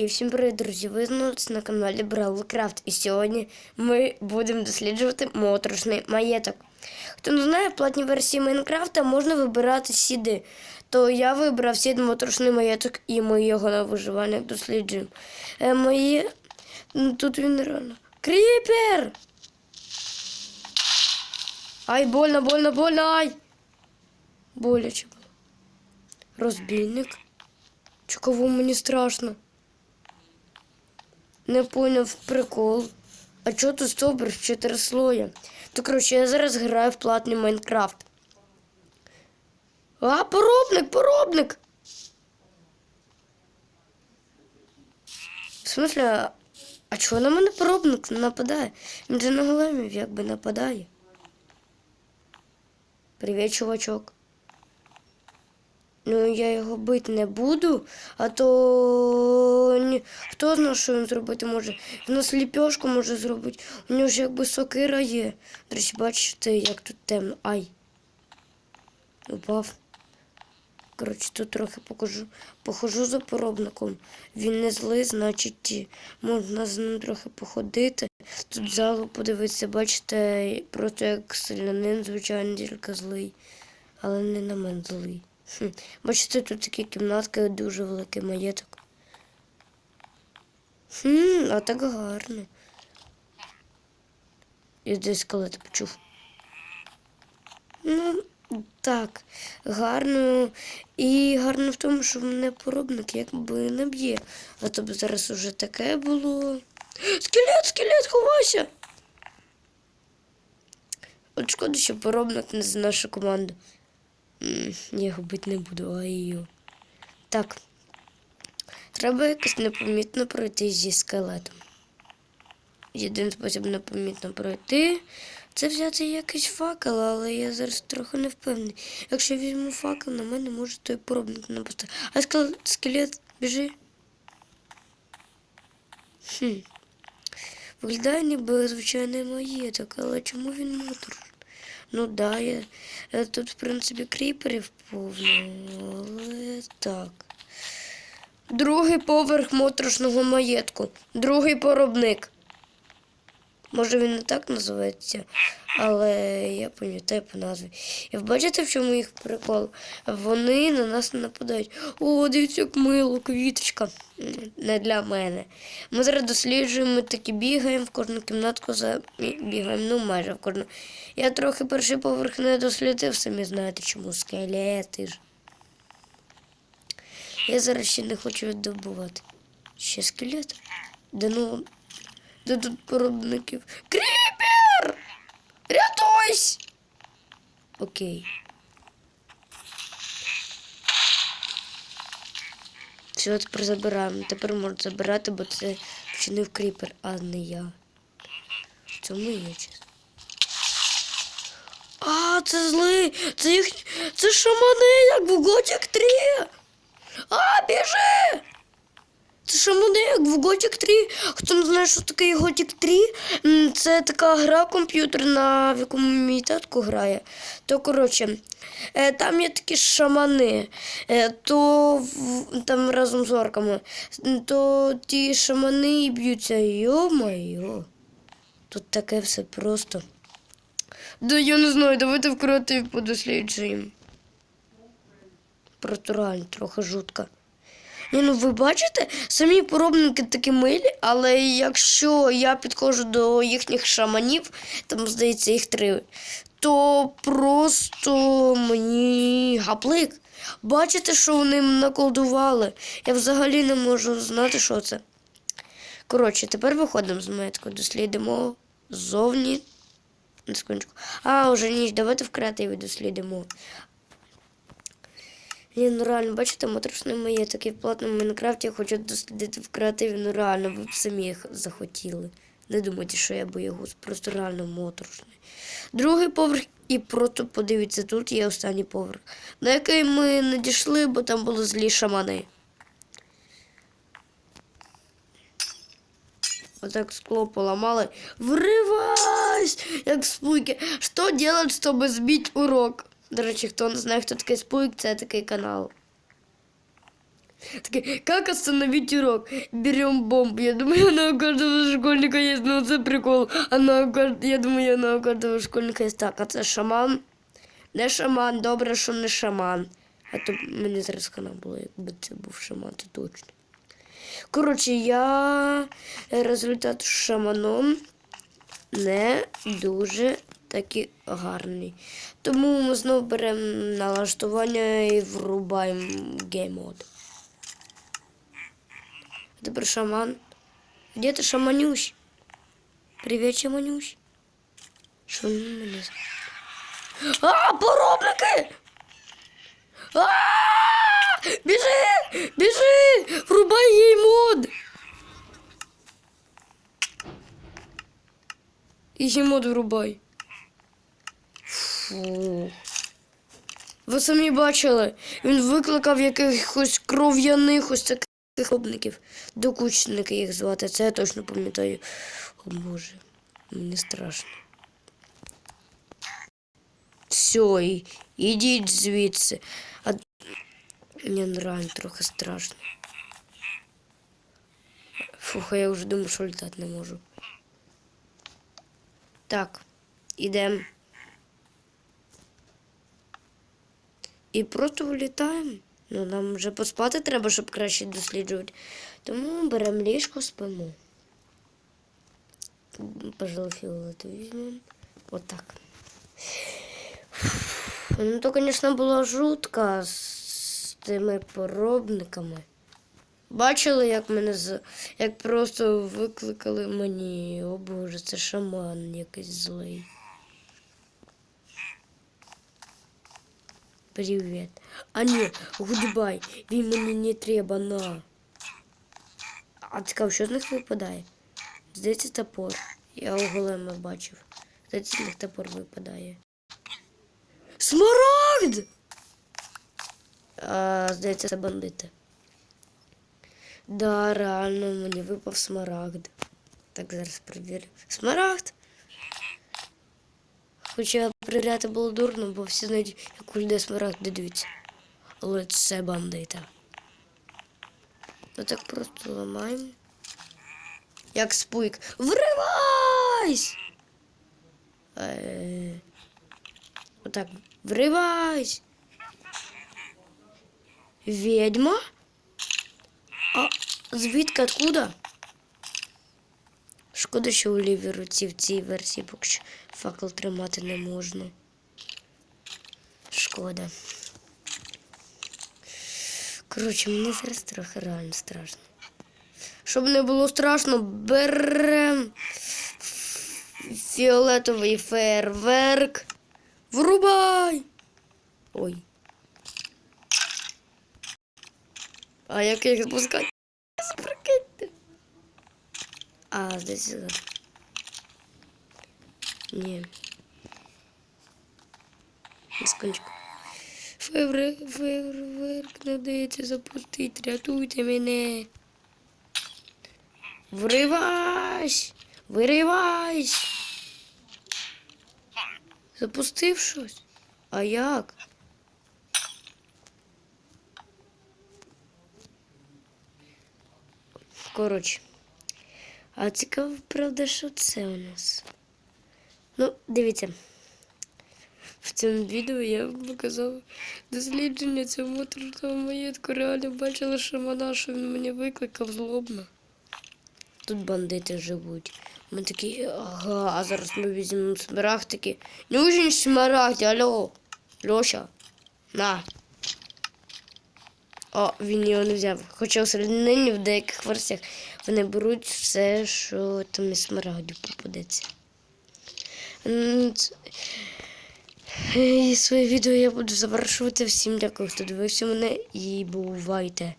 І всім привіт, друзі! Ви знову на каналі Бравлкрафт. І сьогодні ми будемо досліджувати моторошний маєток. Хто не знає, в платній версії Майнкрафта можна вибирати сіди. То я вибрав сід моторошний маєток і ми його на виживання досліджуємо. Е, мої... ну, Тут він реально. Кріпер! Ай, больно, больно, больно, ай! Боляче. Розбійник. Чи кого мені страшно? Не поняв прикол. А чого тут стовбур в чотири слоя? То коротше, я зараз граю в платний Майнкрафт. А, поробник, поробник! В смысле, а- а чого на мене поробник нападає? Він же на големів якби нападає. Привіт, чувачок. Ну, я його бити не буду, а то хто знає, що він зробити може. Він нас ліпьошку може зробити. У нього ж якби сокира є. До речі, бачите, як тут темно. Ай. Упав. Коротше, тут трохи покажу. Похожу за поробником. Він не злий, значить, можна з ним трохи походити. Тут залу подивитися, бачите, просто як селянин, звичайно, тільки злий. Але не на мене злий. Хм. Бачите, тут такі кімнатки, дуже великий маєток. Хм, а так гарно. Я десь коли ти почув. Ну, так, гарно. І гарно в тому, що мене поробник якби не б'є. А то б зараз уже таке було. Скелет, скелет, ховайся! От шкода, що поробник не за нашу команду. Я його бити не буду, а його. Так. Треба якось непомітно пройти зі скелетом. Єдиний спосіб непомітно пройти це взяти якийсь факел, але я зараз трохи не впевнений. Якщо я візьму факел, на мене може той пробник напасти. А скелет, біжи. Хм. Виглядає ніби звичайний маєток, але чому він моторошний? Ну да, я е, тут, в принципі, кріперів повно, але так. Другий поверх моторошного маєтку. Другий поробник. Може він не так називається, але я пам'ятаю по назві. І ви бачите, в чому їх прикол? Вони на нас не нападають. О, дивіться, як мило, квіточка. Не для мене. Ми зараз досліджуємо, ми таки бігаємо в кожну кімнатку за бігаємо, ну майже в кожну. Я трохи перший поверх не дослідив, самі знаєте, чому скелети ж. Я зараз ще не хочу віддобувати. Ще скелет? Да ну. Де тут поробників? Кріпер! Рятуйсь! Окей. Все, тепер забираємо. Тепер можна забирати, бо це вчинив кріпер, а не я. В цьому є чесно. А, це зли! Це їх. Це шамани, як в Готік 3! А, біжи! Це шамани, як в Готік 3. Хто не знає, що таке Готік 3, це така гра комп'ютерна, в якому мій татко грає. То, коротше, е, там є такі шамани, е, то там разом з орками, то ті шамани і б'ються. Йо-майо. Тут таке все просто. Да я не знаю, давайте в креатив подосліджуємо. Просто реально трохи жутко. Ні, ну ви бачите, самі поробники такі милі, але якщо я підходжу до їхніх шаманів, там, здається, їх три, то просто мені гаплик. Бачите, що вони наколдували? Я взагалі не можу знати, що це. Коротше, тепер виходимо з маєтку, дослідимо ззовні. А, вже ніч, давайте в креативі дослідимо. Ні, ну реально, бачите, моторошний маєток і в платному Майнкрафті я хочу дослідити в креативі, ну реально, ви б самі захотіли. Не думайте, що я боягуз, просто реально моторошний. Другий поверх і просто подивіться, тут є останній поверх, на який ми не дійшли, бо там були злі шамани. Отак скло поламали. Вривайся! Як спуйки. Що делать, щоб збити урок? До речі, хто не знає, хто такий спуйк, це такий канал. Такий, как остановить урок? Берем бомбу. Я думаю, она у каждого школьника есть. Ну, це прикол. Она у кажд... Я думаю, она у каждого школьника есть. Так, а це шаман? Не шаман, добре, що не шаман. А то мені зараз хана було, якби це був шаман, це точно. Коротше, я результат шаманом не дуже такий гарний. Тому ми знову беремо налаштування і врубаємо геймод. Тепер шаман. Де ти шаманюсь? Привіт, шаманюсь. Що мене? А, поробники! А! Біжи! Біжи! Врубай їй мод! Її мод врубай. Ви самі бачили, він викликав якихось кров'яних ось таких хлопників. Докучники їх звати, це я точно пам'ятаю. О Боже, мені страшно. Все, ідіть звідси. А... Мені реально трохи страшно. Фух, а я вже думаю, що літати не можу. Так, ідемо. І просто вилітаємо. Ну, нам вже поспати треба, щоб краще досліджувати. Тому беремо ліжко, спимо. Пожалуй, фіолетовий візьмемо. Отак. Ну, то, звісно, було жутко з тими поробниками. Бачили, як мене з... як просто викликали мені. О Боже, це шаман якийсь злий. Привіт. А ні, гудбай, він мені не треба на. А цікаво, що з них випадає? Здається, топор. Я у голема бачив. Здається, з них топор випадає. Смарагд! А, здається, це бандити. Да, реально, мені випав смарагд. Так, зараз перевірю. Смарагд! Хоча перевіряти було дурно, бо всі знають, як у людей смарагди дивіться. Але це бандита. Ну так просто ламаємо. Як спуйк. Вривайсь! Е, Отак. Вривайсь! Ведьма? А звідки откуда? Шкода, що у лівій руці в цій версії поки що факел тримати не можна. Шкода. Коротше, мені зараз трохи реально страшно. Щоб не було страшно, берем фіолетовий фейерверк. Врубай! Ой. А як їх запускати? Прикиньте. А, здесь. Ні. Секундочку. Фейерверк, фейерверк не вдається запустити. Рятуйте мене. Вривайся! Виривайся! Запустив щось? А як? Коротше. А цікаво, правда, що це у нас? Ну, дивіться. В цьому відео я вам показав дослідження цього моторного маєтку. Реально бачила шамана, що він мене викликав злобно. Тут бандити живуть. Ми такі, ага, а зараз ми візьмемо смарагд такі. Нужен смарагд, алло. Льоша. На. О, він його не взяв. Хоча всередині в деяких версіях вони беруть все, що там із смарагдів попадеться. І своє відео я буду завершувати. Всім дякую, хто дивився мене і бувайте.